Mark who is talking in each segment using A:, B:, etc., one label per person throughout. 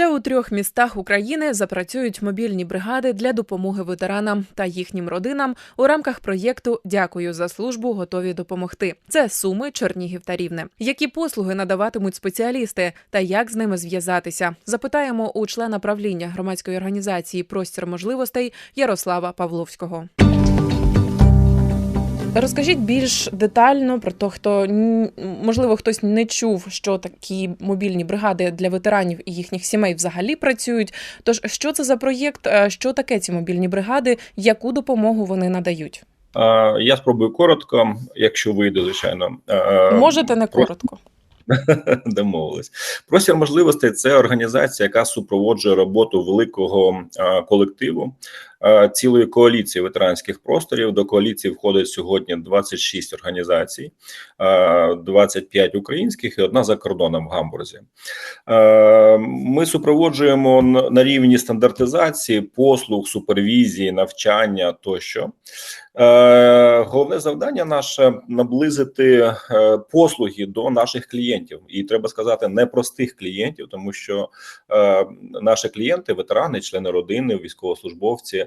A: Ще у трьох містах України запрацюють мобільні бригади для допомоги ветеранам та їхнім родинам у рамках проєкту Дякую за службу, готові допомогти. Це Суми, Чернігів та Рівне. Які послуги надаватимуть спеціалісти та як з ними зв'язатися? Запитаємо у члена правління громадської організації Простір можливостей Ярослава Павловського. Розкажіть більш детально про те, хто можливо хтось не чув, що такі мобільні бригади для ветеранів і їхніх сімей взагалі працюють. Тож, що це за проєкт? е, Що таке ці мобільні бригади? Яку допомогу вони надають?
B: Я спробую коротко, якщо вийде, звичайно.
A: Можете не коротко.
B: Домовились. Простір можливостей це організація, яка супроводжує роботу великого колективу, цілої коаліції ветеранських просторів. До коаліції входить сьогодні 26 організацій, е, 25 українських і одна за кордоном в Гамбурзі. Е, Ми супроводжуємо на- рівні стандартизації, послуг, супервізії, навчання тощо. Е, Головне завдання наше наблизити е, послуги до наших клієнтів, і треба сказати, непростих клієнтів, тому що е, наші клієнти, ветерани, члени родини, військовослужбовці,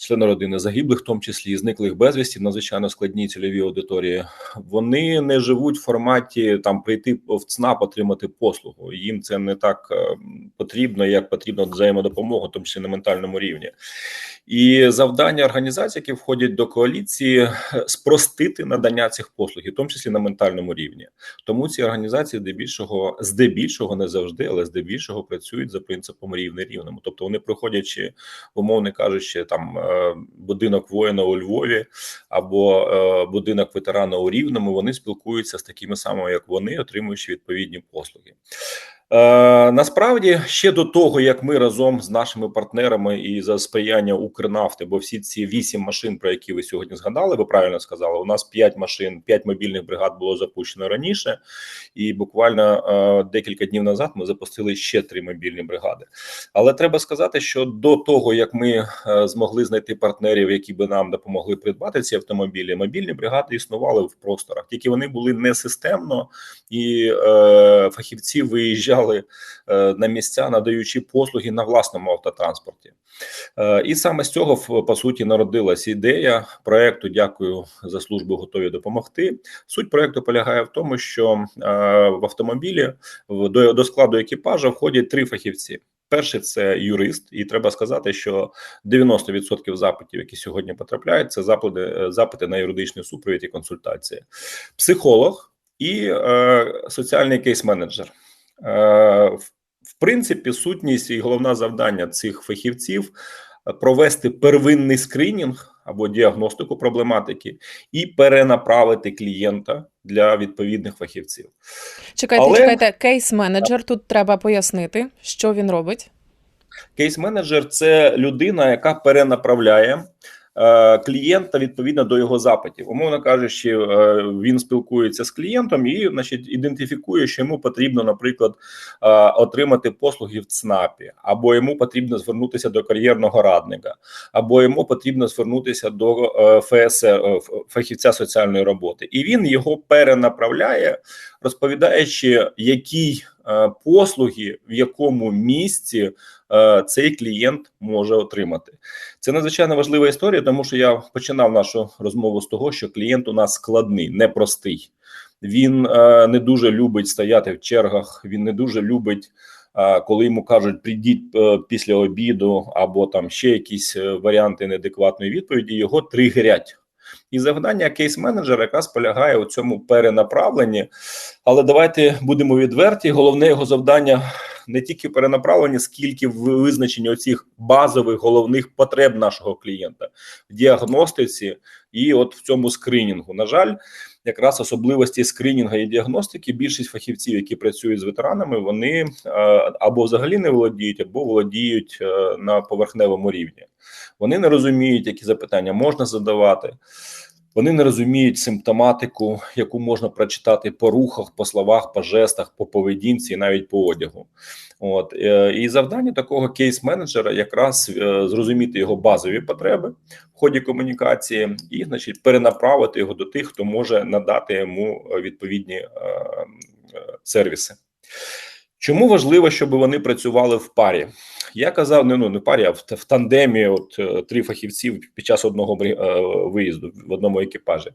B: члени родини загиблих, в тому числі і зниклих безвісті, надзвичайно складній цільовій аудиторії. Вони не живуть в форматі там прийти в ЦНАП, отримати послугу. Їм це не так е, потрібно, як потрібно взаємодопомога, в тому числі на ментальному рівні. І завдання організацій, які входять до коаліції, е, спростити надання цих послуг, в тому числі на ментальному рівні. Тому ці організації здебільшого, здебільшого не завжди, але здебільшого працюють за принципом рівне рівному. Тобто вони проходячи, умовно кажучи, там е, будинок воїна у Львові або е, будинок ветерана у Рівному, вони спілкуються з такими самими, як вони, отримуючи відповідні послуги. Е, насправді ще до того, як ми разом з нашими партнерами і за сприяння Укрнафти, бо всі ці вісім машин, про які ви сьогодні згадали, ви правильно сказали. У нас п'ять машин, п'ять мобільних бригад було запущено раніше, і буквально е, декілька днів назад ми запустили ще три мобільні бригади. Але треба сказати, що до того як ми е, змогли знайти партнерів, які би нам допомогли придбати ці автомобілі, мобільні бригади існували в просторах, тільки вони були не системно і е, фахівці виїжджали е, на місця, надаючи послуги на власному автотранспорті. Е, і саме з цього по суті народилась ідея проекту. Дякую за службу, готові допомогти. Суть проекту полягає в тому, що е, в автомобілі до, складу екіпажа входять три фахівці. Перший це юрист, і треба сказати, що 90% запитів, які сьогодні потрапляють, це запити, запити на юридичний супровід і консультації, психолог і е, соціальний кейс-менеджер. Е, в, принципі, сутність і головне завдання цих фахівців провести первинний скринінг або діагностику проблематики і перенаправити клієнта для відповідних фахівців.
A: Чекайте,
B: Але-
A: чекайте, кейс-менеджер. Тут треба пояснити, що він робить.
B: Кейс-менеджер це людина, яка перенаправляє клієнта відповідно до його запитів. Умовно кажучи, е, він спілкується з клієнтом і, значить, ідентифікує, що йому потрібно, наприклад, е, отримати послуги в ЦНАПі, або йому потрібно звернутися до кар'єрного радника, або йому потрібно звернутися до е, ФСР, е, фахівця соціальної роботи, і він його перенаправляє, розповідаючи, які е, послуги в якому місці е, цей клієнт може отримати. Це надзвичайно важлива історія, тому що я починав нашу розмову з того, що клієнт у нас складний, непростий. Він е, не дуже любить стояти в чергах, він не дуже любить. е, Коли йому кажуть, прийдіть е, після обіду, або там ще якісь е, варіанти неадекватної відповіді, його тригерять. І завдання кейс-менеджера якраз полягає у цьому перенаправленні. Але давайте будемо відверті. Головне його завдання не тільки перенаправлення, скільки в визначенні оцих базових головних потреб нашого клієнта в діагностиці і от в цьому скринінгу. На жаль, якраз особливості скринінга і діагностики. Більшість фахівців, які працюють з ветеранами, вони е, або взагалі не володіють, або володіють е, на поверхневому рівні. Вони не розуміють, які запитання можна задавати. Вони не розуміють симптоматику, яку можна прочитати по рухах, по словах, по жестах, по поведінці, і навіть по одягу. От е, і завдання такого кейс-менеджера якраз е, зрозуміти його базові потреби в ході комунікації, і, значить, перенаправити його до тих, хто може надати йому е, відповідні сервіси. Чому важливо, щоб вони працювали в парі? Я казав, не ну не парі, а в, в тандемі. От е, три фахівці під час одного е, виїзду в одному екіпажі.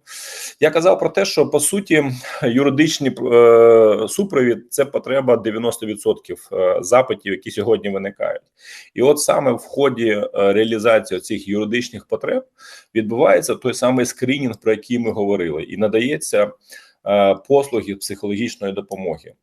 B: Я казав про те, що по суті юридичний е, супровід це потреба 90% е, запитів, які сьогодні виникають, і от саме в ході реалізації цих юридичних потреб відбувається той самий скринінг, про який ми говорили, і надається. Е, послуги психологічної допомоги.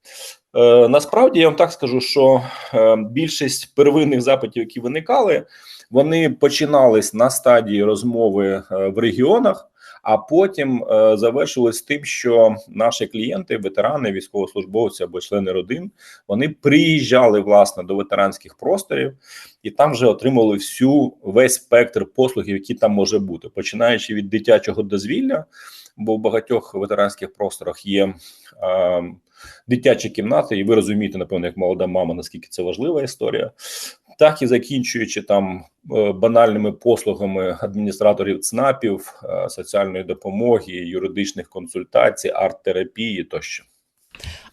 B: Е, насправді я вам так скажу, що е, більшість первинних запитів, які виникали, вони починались на стадії розмови в регіонах. А потім е, завершилось тим, що наші клієнти, ветерани, військовослужбовці або члени родин, вони приїжджали власне до ветеранських просторів і там вже отримали всю весь спектр послугів, які там може бути, починаючи від дитячого дозвілля бо в багатьох ветеранських просторах є е, дитячі кімнати, і ви розумієте, напевно, як молода мама, наскільки це важлива історія, так і закінчуючи там е, банальними послугами адміністраторів ЦНАПів, е, соціальної допомоги, юридичних консультацій, арт-терапії тощо.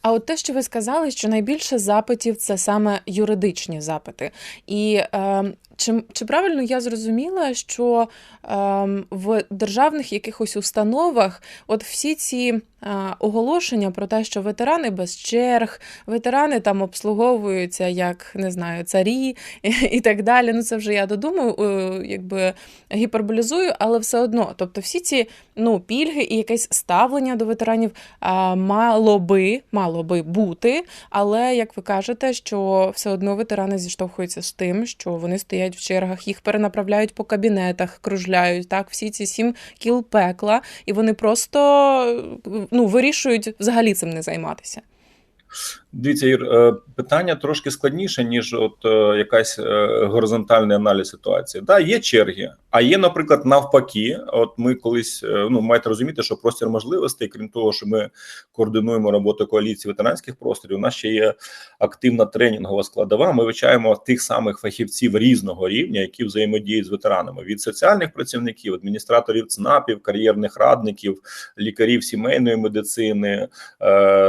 A: А от те, що ви сказали, що найбільше запитів це саме юридичні запити, і е, чи чи правильно я зрозуміла, що е, в державних якихось установах от всі ці е, оголошення про те, що ветерани без черг, ветерани там обслуговуються як не знаю, царі і, і так далі. Ну це вже я додумаю, е, якби гіперболізую, але все одно, тобто всі ці ну, пільги і якесь ставлення до ветеранів е, мало би мало би бути, але як ви кажете, що все одно ветерани зіштовхуються з тим, що вони стоять в чергах, їх перенаправляють по кабінетах, кружляють так, всі ці сім кіл пекла, і вони просто ну, вирішують взагалі цим не займатися.
B: Дивіться, Ір, е, питання трошки складніше, ніж от е, якась е, горизонтальний аналіз ситуації. Да, є черги, а є, наприклад, навпаки. От ми колись ну маєте розуміти, що простір можливостей, крім того, що ми координуємо роботу коаліції ветеранських просторів. У нас ще є активна тренінгова складова. Ми вивчаємо тих самих фахівців різного рівня, які взаємодіють з ветеранами від соціальних працівників, адміністраторів ЦНАПів, кар'єрних радників, лікарів сімейної медицини,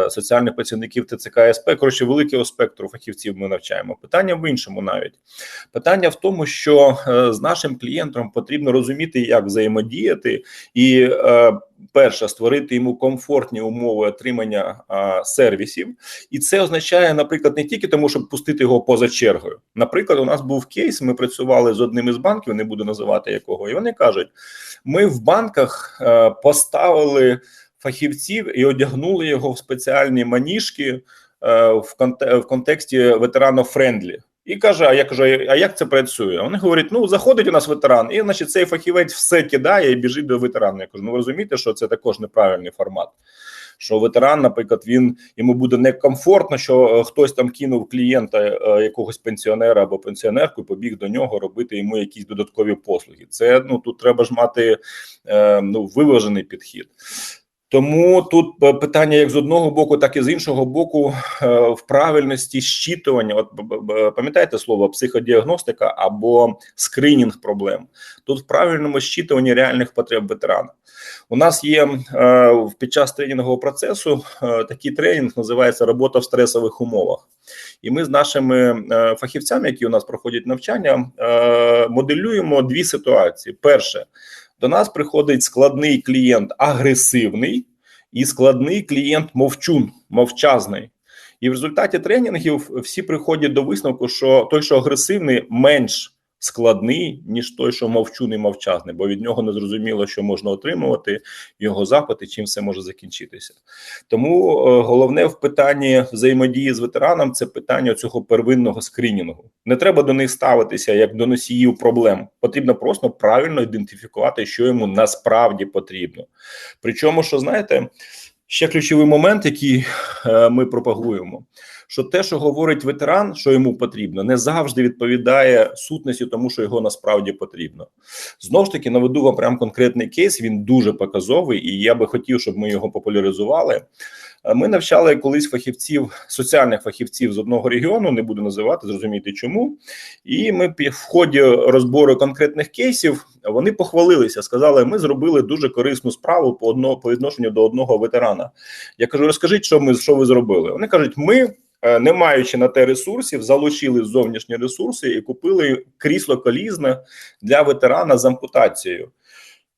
B: соціальних працівників ТЦК. КСП, коротше, великого спектру фахівців ми навчаємо. Питання в іншому навіть питання в тому, що е, з нашим клієнтом потрібно розуміти, як взаємодіяти, і е, перше створити йому комфортні умови отримання сервісів, і це означає, наприклад, не тільки тому, щоб пустити його поза чергою. Наприклад, у нас був кейс. Ми працювали з одним із банків, не буду називати якого, і вони кажуть: ми в банках е, поставили. Фахівців і одягнули його в спеціальні маніжки в в контексті ветерано френдлі. І каже: А я кажу, а як це працює? Вони говорять: ну заходить у нас ветеран, і значить цей фахівець все кидає і біжить до ветерана. Я кажу, ну ви розумієте, що це також неправильний формат. Що ветеран, наприклад, він йому буде некомфортно, що е, хтось там кинув клієнта е, якогось пенсіонера або пенсіонерку і побіг до нього робити йому якісь додаткові послуги. Це ну тут треба ж мати е, ну виважений підхід. Тому тут е, питання як з одного боку, так і з іншого боку, е, в правильності щитування. От пам'ятаєте слово психодіагностика або скринінг проблем. Тут в правильному щитуванні реальних потреб ветерана. У нас є е, під час тренінгового процесу такий тренінг називається робота в стресових умовах. І ми з нашими фахівцями, які у нас проходять навчання, моделюємо дві ситуації: перше. До нас приходить складний клієнт агресивний і складний клієнт мовчун, мовчазний. І в результаті тренінгів всі приходять до висновку, що той, що агресивний, менш складний, ніж той, що мовчуний мовчазний, бо від нього не зрозуміло, що можна отримувати його запити, чим все може закінчитися. Тому е, головне в питанні взаємодії з ветераном це питання цього первинного скринінгу. Не треба до них ставитися як до носіїв проблем. Потрібно просто правильно ідентифікувати, що йому насправді потрібно. Причому, що знаєте, ще ключовий момент, який е, ми пропагуємо що те, що говорить ветеран, що йому потрібно, не завжди відповідає сутності, тому що його насправді потрібно. Знову ж таки, наведу вам прям конкретний кейс. Він дуже показовий, і я би хотів, щоб ми його популяризували. Е, Ми навчали колись фахівців, соціальних фахівців з одного регіону, не буду називати, зрозуміти чому. І ми в ході розбору конкретних кейсів вони похвалилися, сказали, ми зробили дуже корисну справу по одного по відношенню до одного ветерана. Я кажу, розкажіть, що ми що ви зробили? Вони кажуть, ми. Е, Не маючи на те ресурсів, залучили зовнішні ресурси і купили крісло колізне для ветерана з ампутацією.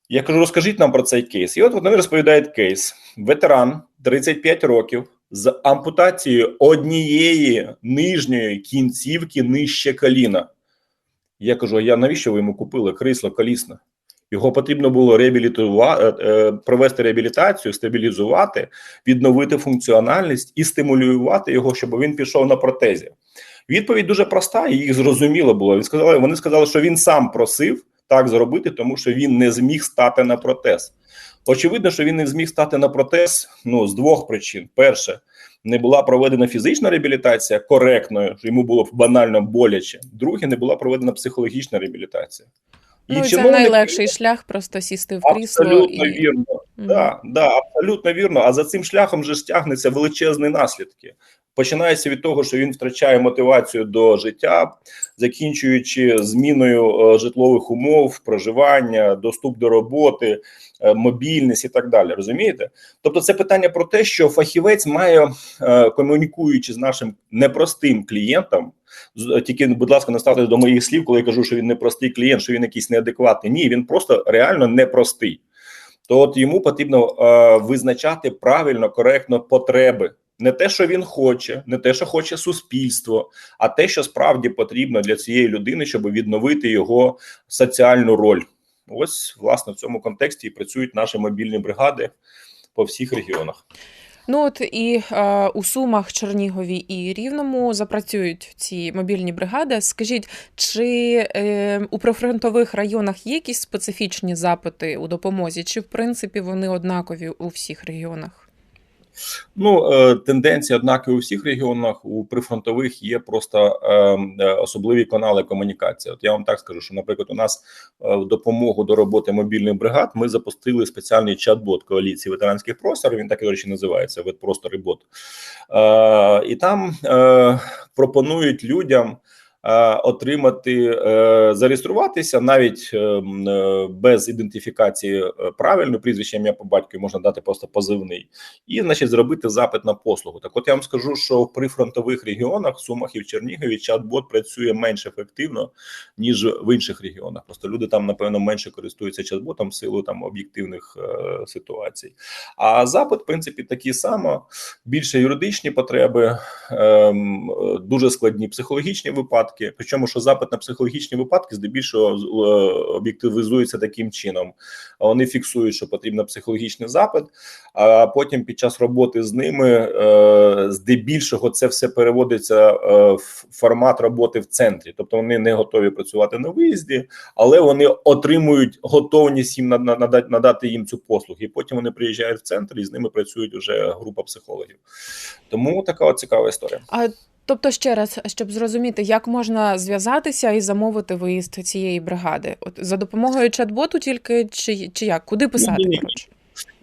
B: Я кажу, розкажіть нам про цей кейс. І от вони розповідають кейс: ветеран 35 років з ампутацією однієї нижньої кінцівки нижче коліна. Я кажу: а я навіщо ви йому купили крісло колісне? Його потрібно було реабілітувати, е, провести реабілітацію, стабілізувати, відновити функціональність і стимулювати його, щоб він пішов на протезі. Відповідь дуже проста, і їх зрозуміло було. Він сказали, вони сказали, що він сам просив так зробити, тому що він не зміг стати на протез. Очевидно, що він не зміг стати на протез ну, з двох причин: перше, не була проведена фізична реабілітація коректною, що йому було банально боляче. Друге, не була проведена психологічна реабілітація.
A: Ну, і це найлегший шлях просто сісти в крісло
B: Абсолютно
A: і
B: вірно.
A: Мгм.
B: Да, да, абсолютно вірно. А за цим шляхом вже ж тягнеться величезні наслідки. Починається від того, що він втрачає мотивацію до життя, закінчуючи зміною е, житлових умов, проживання, доступ до роботи, е, мобільність і так далі. Розумієте? Тобто, це питання про те, що фахівець має, е, комунікуючи з нашим непростим клієнтом, тільки, будь ласка, не ставте до моїх слів, коли я кажу, що він непростий клієнт, що він якийсь неадекватний. Ні, він просто реально непростий. То от йому потрібно е, визначати правильно, коректно потреби. Не те, що він хоче, не те, що хоче суспільство, а те, що справді потрібно для цієї людини, щоб відновити його соціальну роль. Ось, власне, в цьому контексті і працюють наші мобільні бригади по всіх регіонах.
A: Ну от і е, у Сумах, Чернігові і Рівному запрацюють ці мобільні бригади. Скажіть, чи е, у прифронтових районах є якісь специфічні запити у допомозі, чи в принципі вони однакові у всіх регіонах?
B: Ну, е, тенденція, однак, і у всіх регіонах у прифронтових є просто е, е, особливі канали комунікації. От я вам так скажу, що, наприклад, у нас в допомогу до роботи мобільних бригад ми запустили спеціальний чат-бот коаліції ветеранських просторів. Він так і до речі називається ветпростори бот. Е, і там пропонують людям. Е, Отримати е, зареєструватися навіть е, без ідентифікації правильно прізвище ім'я по батькові можна дати просто позивний, і значить зробити запит на послугу. Так, от я вам скажу, що в прифронтових регіонах, в Сумах і в Чернігові, чат-бот працює менш ефективно ніж в інших регіонах. Просто люди там напевно менше користуються чат-ботом в силу там об'єктивних е, ситуацій. А запит, в принципі, такий само більше юридичні потреби, ем, е, дуже складні психологічні випадки. Причому, що запит на психологічні випадки здебільшого е, об'єктивізується таким чином. Вони фіксують, що потрібен психологічний запит, а потім під час роботи з ними е, здебільшого це все переводиться е, в формат роботи в центрі. Тобто вони не готові працювати на виїзді, але вони отримують готовність їм нада- нада- надати їм цю послугу. І потім вони приїжджають в центр і з ними працюють вже група психологів. Тому така цікава історія.
A: А тобто, ще раз, щоб зрозуміти, як можна зв'язатися і замовити виїзд цієї бригади? От за допомогою чат-боту тільки чи, чи як? Куди писати?
B: Ні-ні-ні.
A: коротше?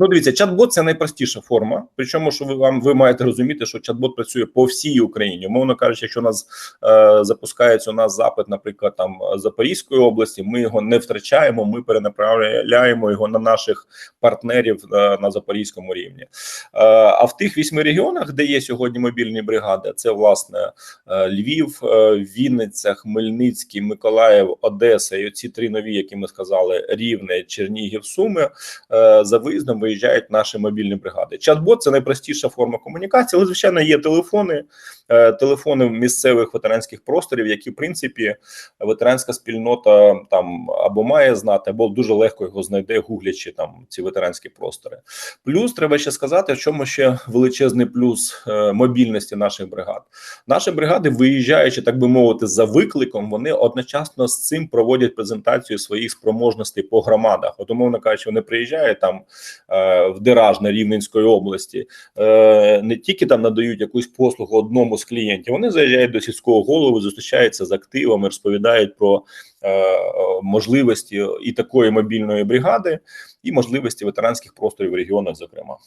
B: Ну, дивіться, чат-бот це найпростіша форма. Причому, що ви вам ви маєте розуміти, що чат-бот працює по всій Україні. Умовно кажучи, якщо у нас е, запускається у нас запит, наприклад, там Запорізької області, ми його не втрачаємо. Ми перенаправляємо його на наших партнерів е, на запорізькому рівні. Е, а в тих вісьми регіонах, де є сьогодні мобільні бригади, це власне е, Львів, е, Вінниця, Хмельницький, Миколаїв, Одеса і оці три нові, які ми сказали: Рівне, Чернігів, Суми. Е, за виїздом виїжджають наші мобільні бригади. Чат-бот це найпростіша форма комунікації, але звичайно є телефони, е, телефони місцевих ветеранських просторів, які в принципі ветеранська спільнота там або має знати, або дуже легко його знайде, гуглячи там ці ветеранські простори. Плюс треба ще сказати, в чому ще величезний плюс е, мобільності наших бригад. Наші бригади, виїжджаючи, так би мовити, за викликом, вони одночасно з цим проводять презентацію своїх спроможностей по громадах. От, умовно кажучи, вони приїжджають там е, в Деражне Рівненської області, е, не тільки там надають якусь послугу одному з клієнтів, вони заїжджають до сільського голови, зустрічаються з активами, розповідають про е, е, можливості і такої мобільної бригади, і можливості ветеранських просторів в регіонах, зокрема.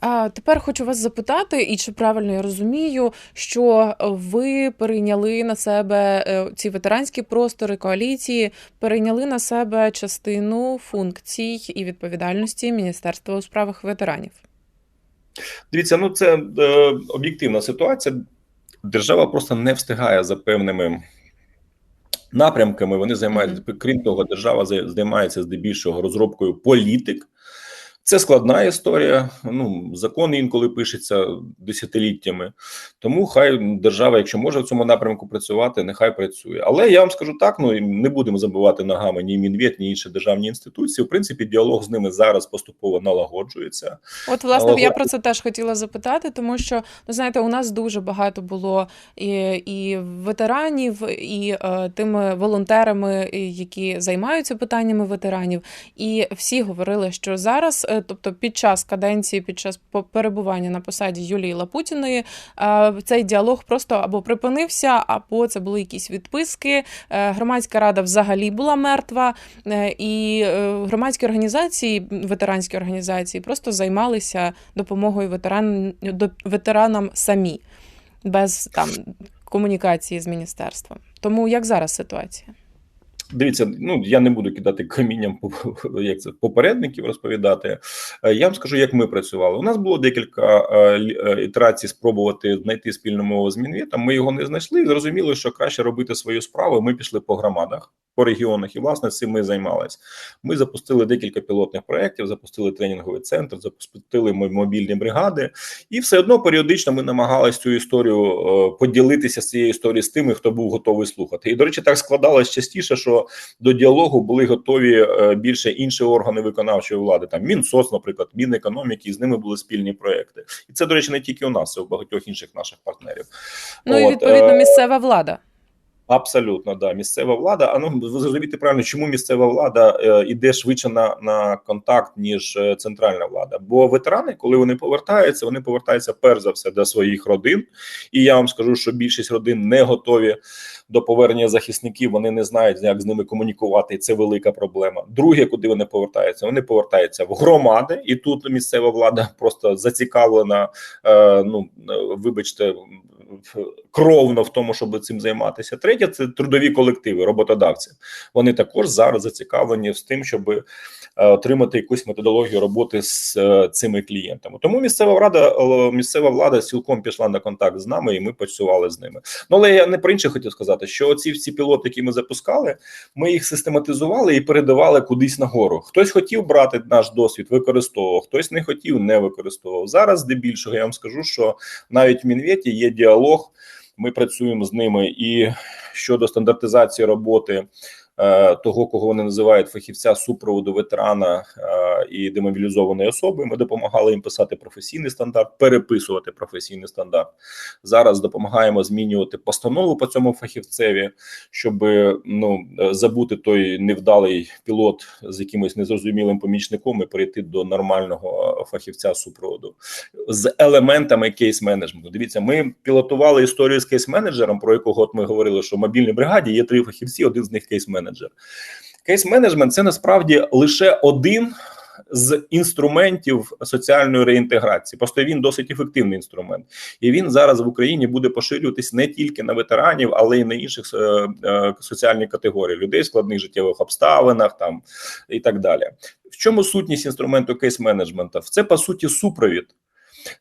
A: А тепер хочу вас запитати, і чи правильно я розумію, що ви перейняли на себе е, ці ветеранські простори коаліції, перейняли на себе частину функцій і відповідальності Міністерства у справах ветеранів?
B: Дивіться, ну це е, об'єктивна ситуація. Держава просто не встигає за певними напрямками. Вони займаються, крім того, держава займається здебільшого розробкою політик. Це складна історія. Ну закон інколи пишеться десятиліттями. Тому хай держава, якщо може в цьому напрямку працювати, нехай працює. Але я вам скажу так: ну не будемо забувати ногами ні Мінвєт, ні інші державні інституції. В принципі, діалог з ними зараз поступово налагоджується.
A: От, власне, я про це теж хотіла запитати, тому що ну знаєте, у нас дуже багато було і і ветеранів, і е, тими волонтерами, які займаються питаннями ветеранів, і всі говорили, що зараз. Е, тобто під час каденції, під час перебування на посаді Юлії Лапутіної, цей діалог просто або припинився, або це були якісь відписки. Е, громадська рада взагалі була мертва, е, і е, громадські організації, ветеранські організації просто займалися допомогою ветеран, ветеранам самі, без там комунікації з міністерством. Тому як зараз ситуація?
B: Дивіться, ну я не буду кидати камінням як це попередників розповідати. Е, я вам скажу, як ми працювали. У нас було декілька е, е, ітерацій спробувати знайти спільну мову з Мінвітом. Ми його не знайшли. Зрозуміли, що краще робити свою справу. Ми пішли по громадах, по регіонах, і власне цим ми займалися. Ми запустили декілька пілотних проєктів, запустили тренінговий центр, запустили мобільні бригади, і все одно періодично ми намагалися цю історію поділитися з цією історією з тими, хто був готовий слухати. І до речі, так складалось частіше, що до діалогу були готові е, більше інші органи виконавчої влади, там Мінсоц, наприклад, Мінекономіки, і з ними були спільні проекти, і це до речі не тільки у нас, це у багатьох інших наших партнерів.
A: Ну От, і відповідно е, місцева влада.
B: Абсолютно, да, місцева влада. А ну ви зрозумієте правильно, чому місцева влада е, іде швидше на на контакт ніж е, центральна влада? Бо ветерани, коли вони повертаються, вони повертаються перш за все до своїх родин. І я вам скажу, що більшість родин не готові до повернення захисників. Вони не знають, як з ними комунікувати. і Це велика проблема. Друге, куди вони повертаються, вони повертаються в громади, і тут місцева влада просто зацікавлена. Е, ну вибачте кровно в тому, щоб цим займатися. Третє це трудові колективи, роботодавці. Вони також зараз зацікавлені з тим, щоб е, отримати якусь методологію роботи з е, цими клієнтами. Тому місцева рада, місцева влада цілком пішла на контакт з нами, і ми працювали з ними. Ну але я не про інше хотів сказати, що оці всі пілоти, які ми запускали, ми їх систематизували і передавали кудись нагору. Хтось хотів брати наш досвід, використовував, хтось не хотів, не використовував. Зараз здебільшого я вам скажу, що навіть в Мінвєті є діалог. Ми працюємо з ними. І щодо стандартизації роботи того, кого вони називають фахівця супроводу ветерана е, і демобілізованої особи. Ми допомагали їм писати професійний стандарт, переписувати професійний стандарт. Зараз допомагаємо змінювати постанову по цьому фахівцеві, щоб ну забути той невдалий пілот з якимось незрозумілим помічником і перейти до нормального фахівця супроводу з елементами кейс-менеджменту. Дивіться, ми пілотували історію з кейс-менеджером, про якого от ми говорили, що в мобільній бригаді є три фахівці, один з них кейс-менеджер кейс-менеджер. Кейс-менеджмент це насправді лише один з інструментів соціальної реінтеграції. Просто він досить ефективний інструмент, і він зараз в Україні буде поширюватись не тільки на ветеранів, але й на інших е, е, соціальних категорій людей в складних життєвих обставинах там і так далі. В чому сутність інструменту кейс-менеджмента? Це по суті супровід.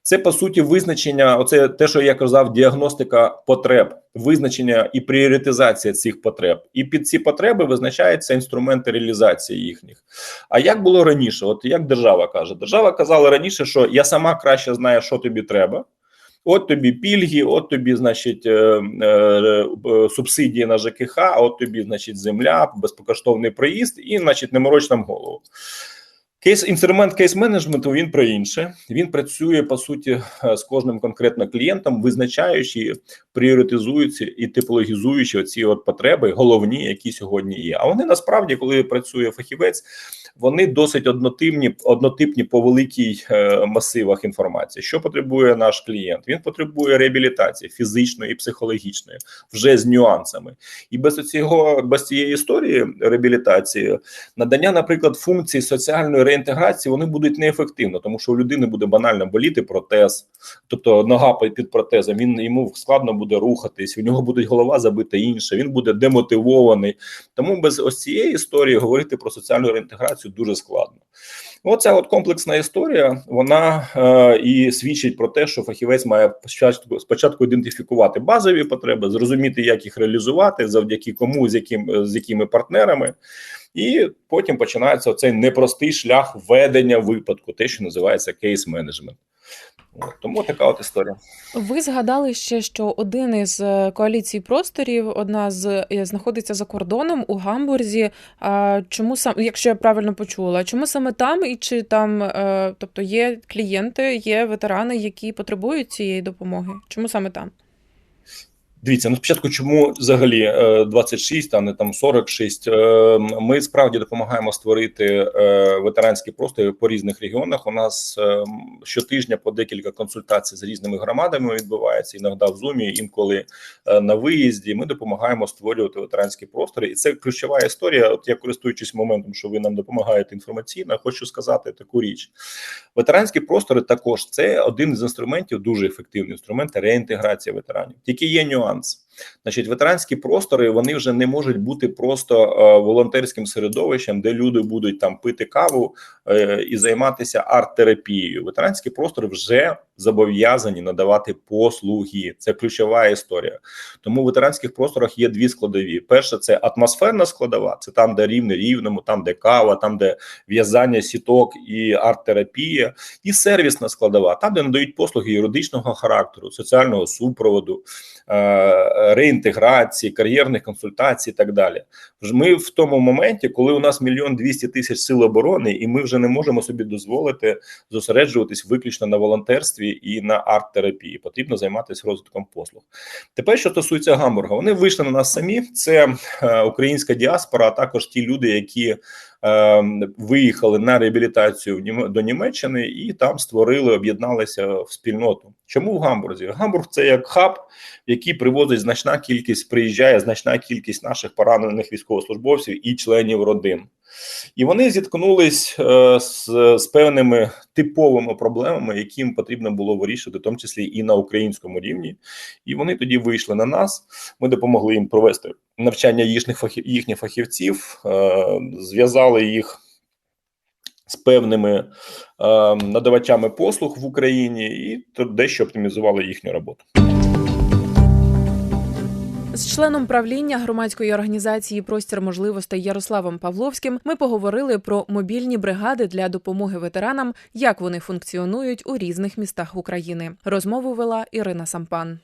B: Це по суті визначення, оце те, що я казав, діагностика потреб, визначення і пріоритизація цих потреб. І під ці потреби визначаються інструменти реалізації їхніх. А як було раніше? От як держава каже, держава казала раніше, що я сама краще знаю, що тобі треба. От тобі пільги, от тобі, значить, е, е, е, субсидії на ЖКХ, от тобі, значить, земля, безпокоштовний проїзд, і, значить, не мороч нам голову. Кейс інструмент кейс менеджменту він про інше. Він працює по суті е, з кожним конкретно клієнтом, визначаючи пріоритизуються і типологізуючи оці от потреби, головні, які сьогодні є. А вони насправді, коли працює фахівець, вони досить однотипні, однотипні по великій е, масивах інформації. Що потребує наш клієнт? Він потребує реабілітації фізичної і психологічної, вже з нюансами. І без цього без цієї історії реабілітації надання, наприклад, функцій соціальної реінтеграції вони будуть неефективно, тому що у людини буде банально боліти протез, тобто нога під протезом. Він йому складно буде рухатись. У нього буде голова забита інша. Він буде демотивований. Тому без ось цієї історії говорити про соціальну реінтеграцію дуже складно. Оця от комплексна історія, вона е, і свідчить про те, що фахівець має спочатку спочатку ідентифікувати базові потреби, зрозуміти, як їх реалізувати, завдяки кому, з яким з якими партнерами, і потім починається цей непростий шлях ведення випадку, те, що називається Тому така от історія.
A: Ви згадали ще, що один із е, коаліцій просторів, одна з е, знаходиться за кордоном у Гамбурзі. А чому сам, якщо я правильно почула, чому саме там і чи там, е, тобто є клієнти, є ветерани, які потребують цієї допомоги? Чому саме там?
B: Дивіться, ну спочатку, чому взагалі 26, а не там 46, Ми справді допомагаємо створити е, ветеранські простори по різних регіонах. У нас е, щотижня по декілька консультацій з різними громадами відбувається іноді в зумі, інколи е, на виїзді. Ми допомагаємо створювати ветеранські простори, і це ключова історія. От я користуючись моментом, що ви нам допомагаєте інформаційно, хочу сказати таку річ: ветеранські простори також це один з інструментів, дуже ефективний інструмент реінтеграції ветеранів. Тільки є нюанс нюанс. Значить, ветеранські простори вони вже не можуть бути просто е, волонтерським середовищем, де люди будуть там пити каву е, і займатися арт-терапією. Ветеранські простори вже зобов'язані надавати послуги. Це ключова історія. Тому в ветеранських просторах є дві складові: перше це атмосферна складова, це там, де рівне рівному, там де кава, там де в'язання сіток і арт-терапія, і сервісна складова, там де надають послуги юридичного характеру, соціального супроводу. Е, реінтеграції, кар'єрних консультацій і так далі. Ми в тому моменті, коли у нас мільйон двісті тисяч сил оборони, і ми вже не можемо собі дозволити зосереджуватись виключно на волонтерстві і на арт-терапії. Потрібно займатися розвитком послуг. Тепер, що стосується гамбурга, вони вийшли на нас самі. Це е, українська діаспора, а також ті люди, які виїхали на реабілітацію до Німеччини і там створили, об'єдналися в спільноту. Чому в Гамбурзі? Гамбург це як хаб, який привозить значна кількість, приїжджає значна кількість наших поранених військовослужбовців і членів родин. І вони зіткнулись е, з, з певними типовими проблемами, які їм потрібно було вирішити, в тому числі і на українському рівні. І вони тоді вийшли на нас. Ми допомогли їм провести навчання їхніх їхніх фахівців, е, зв'язали їх. З певними е, надавачами послуг в Україні і дещо оптимізували їхню роботу.
A: З членом правління громадської організації Простір можливостей Ярославом Павловським ми поговорили про мобільні бригади для допомоги ветеранам, як вони функціонують у різних містах України. Розмову вела Ірина Сампан.